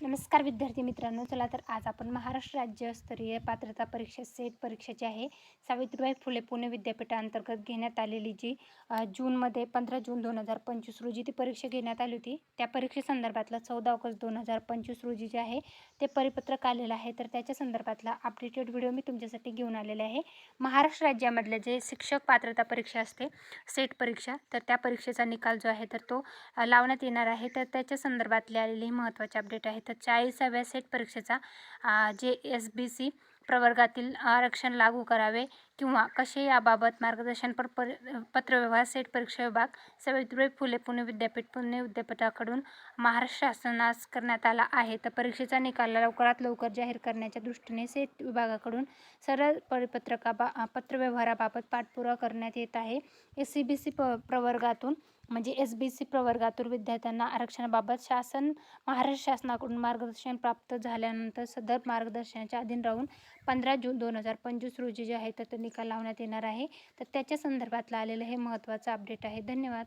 नमस्कार विद्यार्थी मित्रांनो चला तर आज आपण महाराष्ट्र राज्यस्तरीय पात्रता परीक्षा सेट परीक्षेची आहे सावित्रीबाई फुले पुणे विद्यापीठाअंतर्गत घेण्यात आलेली जी जूनमध्ये पंधरा जून दोन हजार पंचवीस रोजी ती परीक्षा घेण्यात आली होती. त्या परीक्षेसंदर्भातला चौदा ऑगस्ट दोन हजार पंचवीस रोजी जे आहे ते परिपत्रक आलेलं आहे. तर त्याच्या संदर्भातला अपडेटेड व्हिडिओ मी तुमच्यासाठी घेऊन आलेले आहे. महाराष्ट्र राज्यामधले जे शिक्षक पात्रता परीक्षा असते सेट परीक्षा तर त्या परीक्षेचा निकाल जो आहे तर तो लावण्यात येणार आहे. तर त्याच्या संदर्भातले आलेले हे महत्त्वाचे अपडेट आहेत तर चाळीसाव्या सेट परीक्षेचा जे एस बी सी प्रवर्गातील आरक्षण लागू करावे किंवा कसे याबाबत मार्गदर्शन पर पर पत्रव्यवहार सेट परीक्षा विभाग सावित्रीबाई फुले पुणे विद्यापीठ पुणे विद्यापीठाकडून महाराष्ट्र शासनास करण्यात आला आहे. तर परीक्षेचा निकाल लवकरात लवकर जाहीर करण्याच्या दृष्टीने सेट विभागाकडून सरळ परिपत्रकाबा पत्रव्यवहाराबाबत पाठपुरावा करण्यात येत आहे. एस सी बी सी प प्रवर्गातून म्हणजे एस बी सी प्रवर्गातून विद्यार्थ्यांना आरक्षणाबाबत शासन महाराष्ट्र शासनाकडून मार्गदर्शन प्राप्त झाल्यानंतर सदर मार्गदर्शनाच्या अधीन राहून पंधरा जून दोन हजार पंचवीस रोजी जे आहे तर तो निकाल लावण्यात येणार आहे. तर त्याच्या संदर्भातला आलेलं हे महत्त्वाचं अपडेट आहे. धन्यवाद.